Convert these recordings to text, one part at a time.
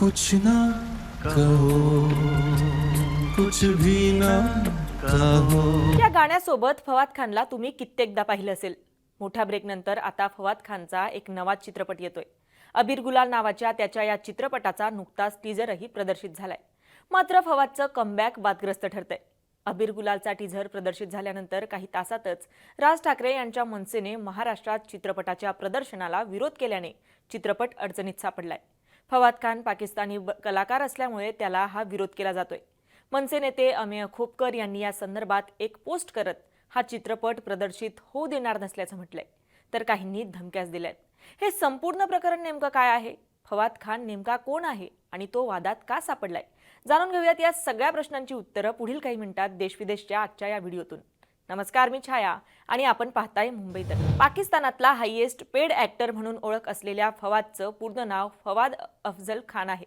कुछ ना कहो कुछ भी ना कहो। या गाण्यासोबत फवाद खानला तुम्ही कित्येकदा पाहिलं असेल. मोठ्या ब्रेकनंतर आता फवाद खानचा एक नवा चित्रपट येतोय. अबीर गुलाल नावाच्या त्याच्या या चित्रपटाचा नुकताच टीझरही प्रदर्शित झालाय. मात्र फवादचं कमबॅक वादग्रस्त ठरतंय. अबीर गुलालचा टीझर प्रदर्शित झाल्यानंतर काही तासातच राज ठाकरे यांच्या मनसेने महाराष्ट्रात चित्रपटाच्या प्रदर्शनाला विरोध केल्याने चित्रपट अडचणीत सापडलाय. फवाद खान पाकिस्तानी कलाकार असल्यामुळे त्याला हा विरोध केला जातोय. मनसे नेते अमेय खोपकर यांनी या संदर्भात एक पोस्ट करत हा चित्रपट प्रदर्शित होऊ देणार नसल्याचं म्हटलंय. तर काहींनी धमक्याच दिल्यात. हे संपूर्ण प्रकरण नेमकं काय आहे? फवाद खान नेमका कोण आहे? आणि तो वादात का सापडलाय? जाणून घेऊयात या सगळ्या प्रश्नांची उत्तरं पुढील काही मिनिटात देशविदेशच्या आजच्या या व्हिडिओतून. नमस्कार मी छाया आणि आपण पाहताय मुंबई पाकिस्तानातला हायएस्ट पेड ॲक्टर म्हणून ओळख असलेल्या फवादचं पूर्ण नाव फवाद अफजल खान आहे.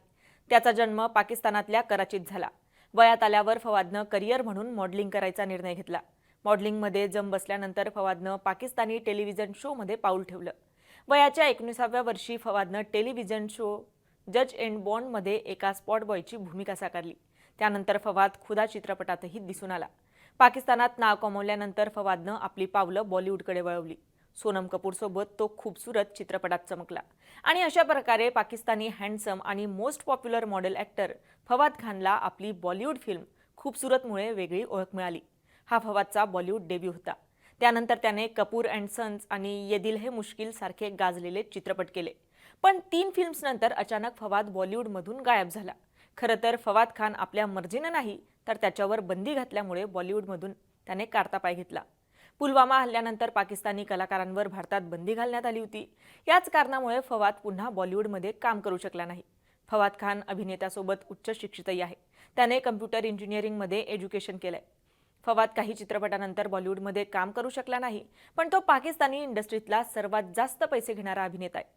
त्याचा जन्म पाकिस्तानातल्या कराचीत झाला. वयात आल्यावर फवादनं करिअर म्हणून मॉडेलिंग करायचा निर्णय घेतला. मॉडेलिंगमध्ये जम बसल्यानंतर फवादनं पाकिस्तानी टेलिव्हिजन शोमध्ये पाऊल ठेवलं. वयाच्या एकोणीसाव्या वर्षी फवादनं टेलिव्हिजन शो जज एंड बॉन्डमध्ये एका स्पॉट बॉयची भूमिका साकारली. त्यानंतर फवाद खुदा चित्रपटातही दिसून आला. पाकिस्तानात नाव कमावल्यानंतर फवादनं आपली पावलं बॉलिवूडकडे वळवली. सोनम कपूरसोबत तो खूबसूरत चित्रपटात चमकला. आणि अशा प्रकारे पाकिस्तानी हँडसम आणि most popular model actor Fawad खानला आपली बॉलिवूड फिल्म खूबसूरतमुळे वेगळी ओळख मिळाली. हा फवादचा बॉलिवूड डेब्यू होता. त्यानंतर त्याने कपूर अँड सन्स आणि ये दिल है मुश्किल सारखे गाजलेले चित्रपट केले. पण तीन फिल्म्सनंतर अचानक फवाद बॉलिवूडमधून गायब झाला. खरं तर फवाद खान आपल्या मर्जीनं नाही तर त्याच्यावर बंदी घातल्यामुळे बॉलिवूडमधून त्याने काढता पाय घेतला. पुलवामा हल्ल्यानंतर पाकिस्तानी कलाकारांवर भारतात बंदी घालण्यात आली होती. याच कारणामुळे फवाद पुन्हा बॉलिवूडमध्ये काम करू शकला नाही. फवाद खान अभिनेत्यासोबत उच्च शिक्षितही आहे. त्याने कम्प्युटर इंजिनिअरिंगमध्ये एज्युकेशन केलंय. फवाद काही चित्रपटानंतर बॉलिवूडमध्ये काम करू शकला नाही पण तो पाकिस्तानी इंडस्ट्रीतला सर्वात जास्त पैसे घेणारा अभिनेता आहे.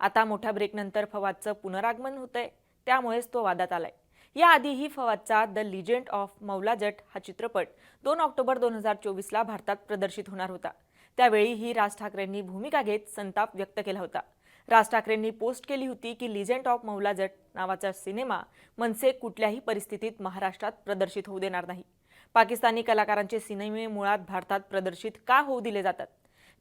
आता मोठ्या ब्रेकनंतर फवादचं पुनरागमन होतंय. त्यामुळेच तो वादात आलाय. याआधीही फवादचा the legend of Maula Jatt हा चित्रपट दोन ऑक्टोबर दोन हजार चोवीसला भारतात प्रदर्शित होणार होता. त्यावेळीही राज ठाकरेंनी भूमिका घेत संताप व्यक्त केला होता. राज ठाकरेंनी पोस्ट केली होती की लिजेंड ऑफ मौला जट नावाचा सिनेमा मनसे कुठल्याही परिस्थितीत महाराष्ट्रात प्रदर्शित होऊ देणार नाही. पाकिस्तानी कलाकारांचे सिनेमे मुळात भारतात प्रदर्शित का होऊ दिले जातात?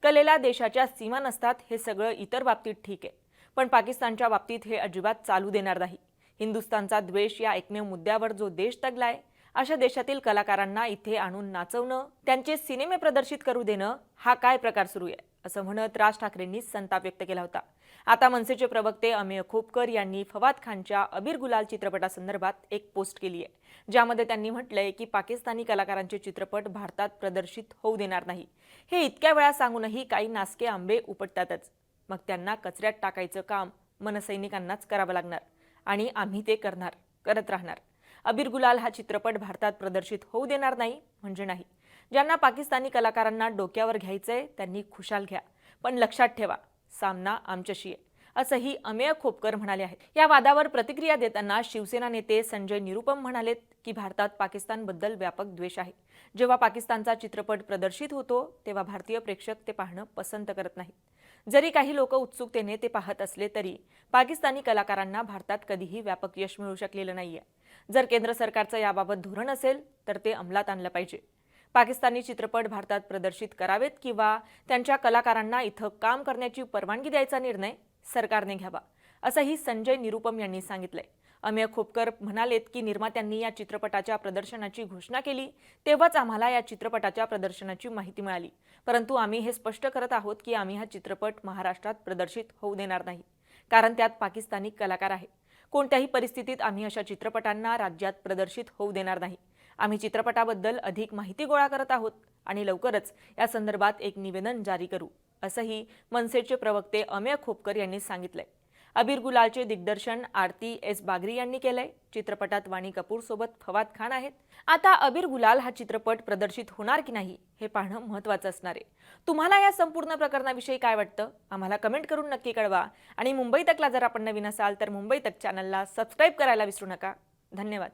कलेला देशाच्या सीमा नसतात हे सगळं इतर बाबतीत ठीक आहे. पण पाकिस्तानच्या बाबतीत हे अजिबात चालू देणार नाही. हिंदुस्थानचा द्वेष या एकमेव मुद्द्यावर जो देश तगलाय अशा देशातील कलाकारांना इथे आणून नाचवणं त्यांचे सिनेमे प्रदर्शित करू देणं हा काय प्रकार सुरू आहे असं म्हणत राज ठाकरेंनी संताप व्यक्त केला होता. आता मनसेचे प्रवक्ते अमेय खोपकर यांनी फवाद खानच्या अबीर गुलाल चित्रपटासंदर्भात एक पोस्ट केली आहे ज्यामध्ये त्यांनी म्हटलंय की पाकिस्तानी कलाकारांचे चित्रपट भारतात प्रदर्शित होऊ देणार नाही. हे इतक्या वेळा सांगूनही काही नासके आंबे उपटतातच. मग त्यांना कचऱ्यात टाकायचं काम मनसैनिकांनाच करावं लागणार. आणि आम्ही ते करणार करत राहणार. अबीर गुलाल हा चित्रपट भारतात प्रदर्शित होऊ देणार नाही म्हणजे नाही. ज्यांना पाकिस्तानी कलाकारांना डोक्यावर घ्यायचंय त्यांनी खुशाल घ्या. पण लक्षात ठेवा सामना आमच्याशी आहे. असंही अमेय खोपकर म्हणाले आहेत. या वादावर प्रतिक्रिया देताना शिवसेना नेते संजय निरुपम म्हणालेत की भारतात पाकिस्तानबद्दल व्यापक द्वेष आहे. जेव्हा पाकिस्तानचा चित्रपट प्रदर्शित होतो तेव्हा भारतीय प्रेक्षक ते पाहणं पसंत करत नाहीत. जरी काही लोक उत्सुकतेने ते पाहत असले तरी पाकिस्तानी कलाकारांना भारतात कधीही व्यापक यश मिळू शकलेलं नाहीये. जर केंद्र सरकारचं याबाबत धोरण असेल तर ते अंमलात आणलं पाहिजे. पाकिस्तानी चित्रपट भारतात प्रदर्शित करावेत किंवा त्यांच्या कलाकारांना इथं काम करण्याची परवानगी द्यायचा निर्णय सरकारने घ्यावा असंही संजय निरुपम यांनी सांगितलंय. अमेय खोपकर म्हणालेत की निर्मात्यांनी या चित्रपटाच्या प्रदर्शनाची घोषणा केली तेव्हाच आम्हाला या चित्रपटाच्या प्रदर्शनाची माहिती मिळाली. परंतु आम्ही हे स्पष्ट करत आहोत की आम्ही हा चित्रपट महाराष्ट्रात प्रदर्शित होऊ देणार नाही कारण त्यात पाकिस्तानी कलाकार आहे कोणत्याही परिस्थितीत आम्ही अशा चित्रपटांना राज्यात प्रदर्शित होऊ देणार नाही. आम्ही चित्रपटाबद्दल अधिक माहिती गोळा करत आहोत आणि लवकरच या संदर्भात एक निवेदन जारी करू. असंही मनसेचे प्रवक्ते अमेय खोपकर यांनी सांगितलंय. अबीर गुलालचे दिग्दर्शन आरती एस बागरी यांनी केलंय. चित्रपटात वाणी कपूर सोबत फवाद खान आहेत. आता अबीर गुलाल हा चित्रपट प्रदर्शित होणार की नाही हे पाहणं महत्त्वाचं असणार आहे. तुम्हाला या संपूर्ण प्रकरणाविषयी काय वाटतं? आम्हाला कमेंट करून नक्की कळवा. आणि मुंबई तकला जर आपण नवीन असाल तर मुंबई तक चॅनलला सबस्क्राईब करायला विसरू नका. धन्यवाद.